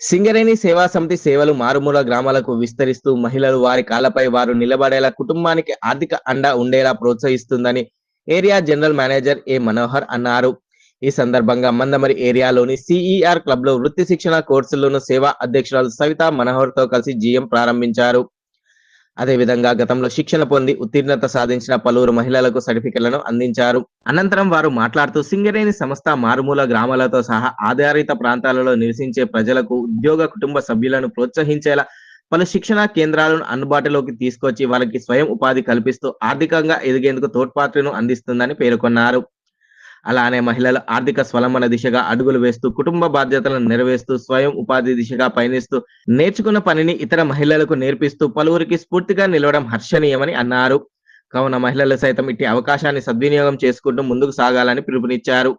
సింగరేణి సేవా సమితి సేవలు మారుమూల గ్రామాలకు విస్తరిస్తూ మహిళలు వారి కాళ్ళపై వారు నిలబడేలా కుటుంబానికి ఆర్థిక అండ ఉండేలా ప్రోత్సహిస్తుందని area general manager A Manohar అన్నారు. ఈ సందర్భంగా మందమరి ఏరియాలోని సిఈఆర్ క్లబ్లో వృత్తి శిక్షణ కోర్సులను సేవా అధ్యక్షురాలు సవిత మనోహర్తో కలిసి జీఎం ప్రారంభించారు. అదేవిధంగా గతంలో శిక్షణ పొంది ఉత్తీర్ణత సాధించిన పలువురు మహిళలకు సర్టిఫికెట్లను అందించారు. అనంతరం వారు మాట్లాడుతూ సింగరేణి సంస్థ మారుమూల గ్రామాలతో సహా ఆధారిత ప్రాంతాలలో నివసించే ప్రజలకు ఉద్యోగ కుటుంబ సభ్యులను ప్రోత్సహించేలా పలు శిక్షణ కేంద్రాలను అందుబాటులోకి తీసుకొచ్చి వారికి స్వయం ఉపాధి కల్పిస్తూ ఆర్థికంగా ఎదిగేందుకు తోడ్పాటును అందిస్తుందని పేర్కొన్నారు. అలానే మహిళలు ఆర్థిక స్వలంబన దిశగా అడుగులు వేస్తూ కుటుంబ బాధ్యతలను నెరవేరుస్తూ స్వయం ఉపాధి దిశగా పయనిస్తూ నేర్చుకున్న పనిని ఇతర మహిళలకు నేర్పిస్తూ పలువురికి స్ఫూర్తిగా నిలవడం హర్షణీయమని అన్నారు. కావున మహిళలు సైతం ఇట్టి అవకాశాన్ని సద్వినియోగం చేసుకుంటూ ముందుకు సాగాలని పిలుపునిచ్చారు.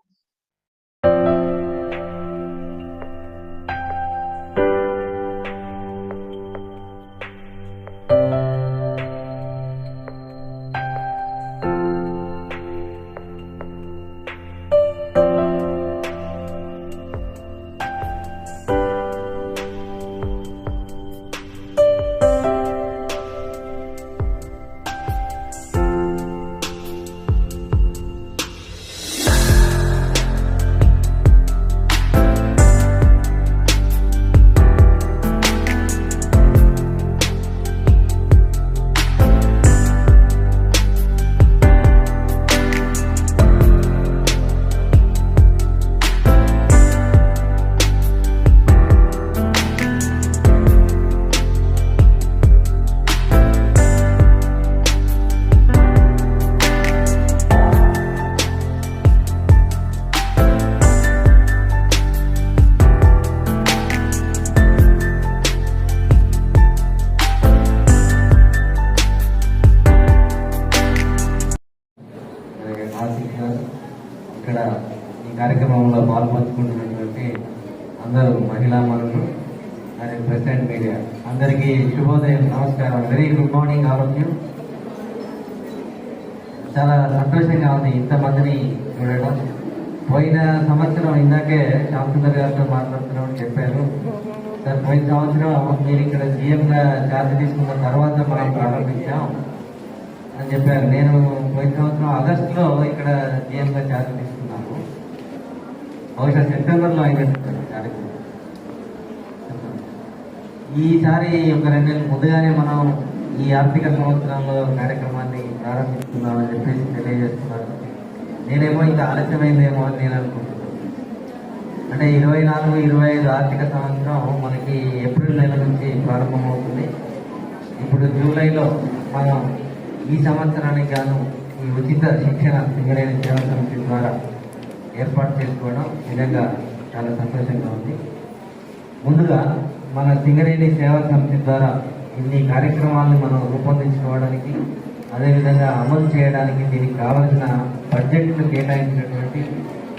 పాల్పంచుకుంటున్నటువంటి అందరూ మహిళా మనులు అండ్ ప్రెసిడెంట్ మీడియా. అందరికీ శుభోదయం నమస్కారం. Very good morning all of you చాలా సంతోషంగా ఉంది ఇంతమందిని చూడడం. పోయిన సంవత్సరం ఇందాకే శాంసుందర్ గారితో మాట్లాడుతున్నామని చెప్పారు. సార్ పోయిన సంవత్సరం మీరు ఇక్కడ సీఎంగా ఛార్జ్ తీసుకున్న తర్వాత మనం ప్రారంభించాం అని చెప్పారు. నేను పోయిన సంవత్సరం ఆగస్టులో ఇక్కడ సీఎంగా ఛార్జ్ తీసుకున్నాను. బహుశా సెప్టెంబర్లో అయినట్టు కార్యక్రమం ఈసారి ఒక రెండు నెలలు ముందుగానే మనం ఈ ఆర్థిక సంవత్సరంలో కార్యక్రమాన్ని ప్రారంభిస్తున్నామని చెప్పేసి తెలియజేస్తున్నారు. నేనేమో ఇంకా ఆలస్యమైందేమో అని నేను అనుకుంటున్నాను. అంటే ఇరవై నాలుగు ఇరవై ఐదు ఆర్థిక సంవత్సరం మనకి ఏప్రిల్ నెల నుంచి ప్రారంభమవుతుంది. ఇప్పుడు జూలైలో మనం ఈ సంవత్సరానికి గాను ఈ ఉచిత శిక్షణ సింగరేణి సేవా సమితి ద్వారా ఏర్పాటు చేసుకోవడం నిజంగా చాలా సంతోషంగా ఉంది. ముందుగా మన సింగరేణి సేవా సమితి ద్వారా ఇన్ని కార్యక్రమాలను మనం రూపొందించుకోవడానికి అదేవిధంగా అమలు చేయడానికి దీనికి కావలసిన బడ్జెట్ను కేటాయించినటువంటి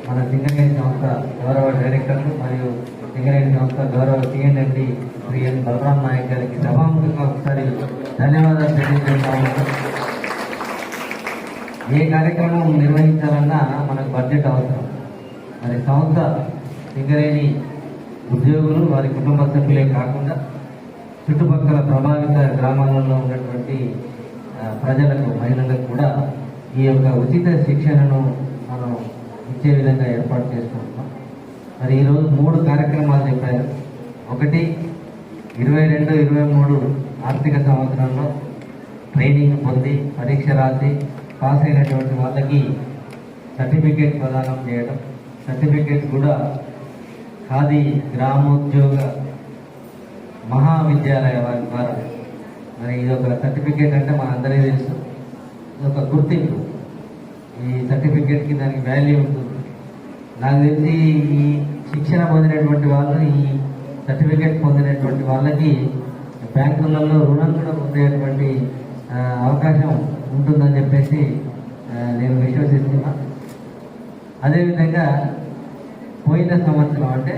మన సింగరేణి సంస్థ గౌరవ డైరెక్టర్లు మరియు సింగరేణి సంస్థ గౌరవ C and MD Shri N Balram Naik గారికి సభాముఖంగా ఒకసారి ధన్యవాదాలు తెలియజేస్తాము ఏ కార్యక్రమం నిర్వహించాలన్నా మనకు బడ్జెట్ అవసరం. మరి సంస్థ సింగరేణి ఉద్యోగులు వారి కుటుంబ సభ్యులే కాకుండా చుట్టుపక్కల ప్రభావిత గ్రామాలలో ఉన్నటువంటి ప్రజలకు మహిళలకు కూడా ఈ యొక్క ఉచిత శిక్షణను మనం ఇచ్చే విధంగా ఏర్పాటు చేసుకుంటున్నాం మరి ఈరోజు మూడు కార్యక్రమాలు చెప్పారు. ఒకటి ఇరవై రెండు ఇరవై మూడు ఆర్థిక సంవత్సరంలో ట్రైనింగ్ పొంది పరీక్ష రాసి పాస్ అయినటువంటి వాళ్ళకి సర్టిఫికేట్ ప్రదానం చేయడం సర్టిఫికేట్ కూడా ఖాదీ గ్రామోద్యోగ మహావిద్యాలయ వారి ద్వారా. మరి ఇది ఒక సర్టిఫికేట్ అంటే మనందరికీ తెలుసు. ఇది ఒక గుర్తింపు. ఈ సర్టిఫికేట్కి దానికి వాల్యూ ఉంటుంది. నాకు తెలిసి ఈ శిక్షణ పొందినటువంటి వాళ్ళు ఈ సర్టిఫికేట్ పొందినటువంటి వాళ్ళకి బ్యాంకులలో రుణం కూడా పొందేటువంటి అవకాశం ఉంటుందని చెప్పేసి నేను విశ్వసిస్తున్నా. అదేవిధంగా పోయిన సంవత్సరం అంటే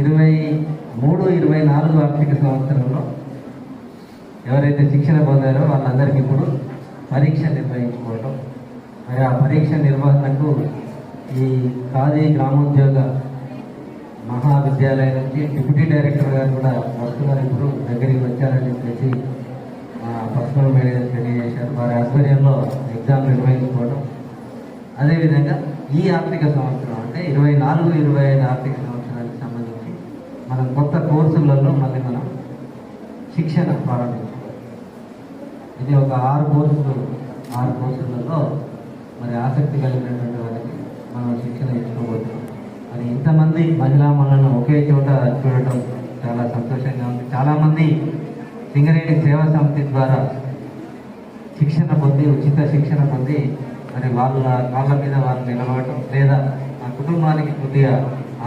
ఇరవై మూడు ఇరవై నాలుగు ఆర్థిక సంవత్సరంలో ఎవరైతే శిక్షణ పొందారో వాళ్ళందరికీ ఇప్పుడు పరీక్ష నిర్వహించుకోవటం. మరి ఆ పరీక్ష నిర్వహణకు ఈ ఖాదీ గ్రామోద్యోగ మహావిద్యాలయం నుంచి డిప్యూటీ డైరెక్టర్ గారు కూడా వస్తున్నారు. ఇప్పుడు దగ్గరికి వచ్చారని చెప్పేసి పర్సనల్ మేనేజర్ తెలియజేశారు వారి ఆధ్వర్యంలో ఎగ్జామ్ నిర్వహించుకోవడం. అదేవిధంగా ఈ ఆర్థిక సంవత్సరం అంటే ఇరవై నాలుగు ఇరవై ఐదు ఆర్థిక సంవత్సరానికి సంబంధించి మనం కొత్త కోర్సులలో మళ్ళీ మనం శిక్షణ ప్రారంభించాం ఇది ఒక ఆరు కోర్సులు ఆరు కోర్సులలో మరి ఆసక్తి కలిగినటువంటి వారికి మనం శిక్షణ ఇచ్చుకోబోతున్నాం మరి ఇంతమంది మహిళా మనులను ఒకే చోట చూడటం చాలా సంతోషంగా ఉంది. చాలామంది సింగరేణి సేవా సమితి ద్వారా శిక్షణ పొంది ఉచిత శిక్షణ పొంది మరి వాళ్ళ కాళ్ళ మీద వారు నిలబడటం లేదా ఆ కుటుంబానికి కొద్దిగా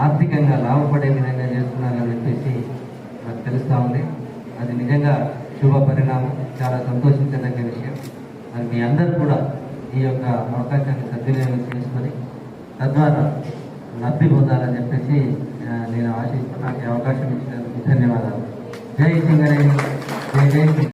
ఆర్థికంగా లాభపడే విధంగా చేస్తున్నారని చెప్పేసి నాకు తెలుస్తూ ఉంది. అది నిజంగా శుభ పరిణామం. చాలా సంతోషించదగ్గ విషయం. మరి మీ అందరూ కూడా ఈ యొక్క అవకాశాన్ని సద్వినియోగం చేసుకొని తద్వారా లబ్ధి పొందాలని చెప్పేసి నేను ఆశిస్తూ నాకు అవకాశం ఇచ్చినందుకు ధన్యవాదాలు. జై సింగరేణి. జై జై సింగరేణి.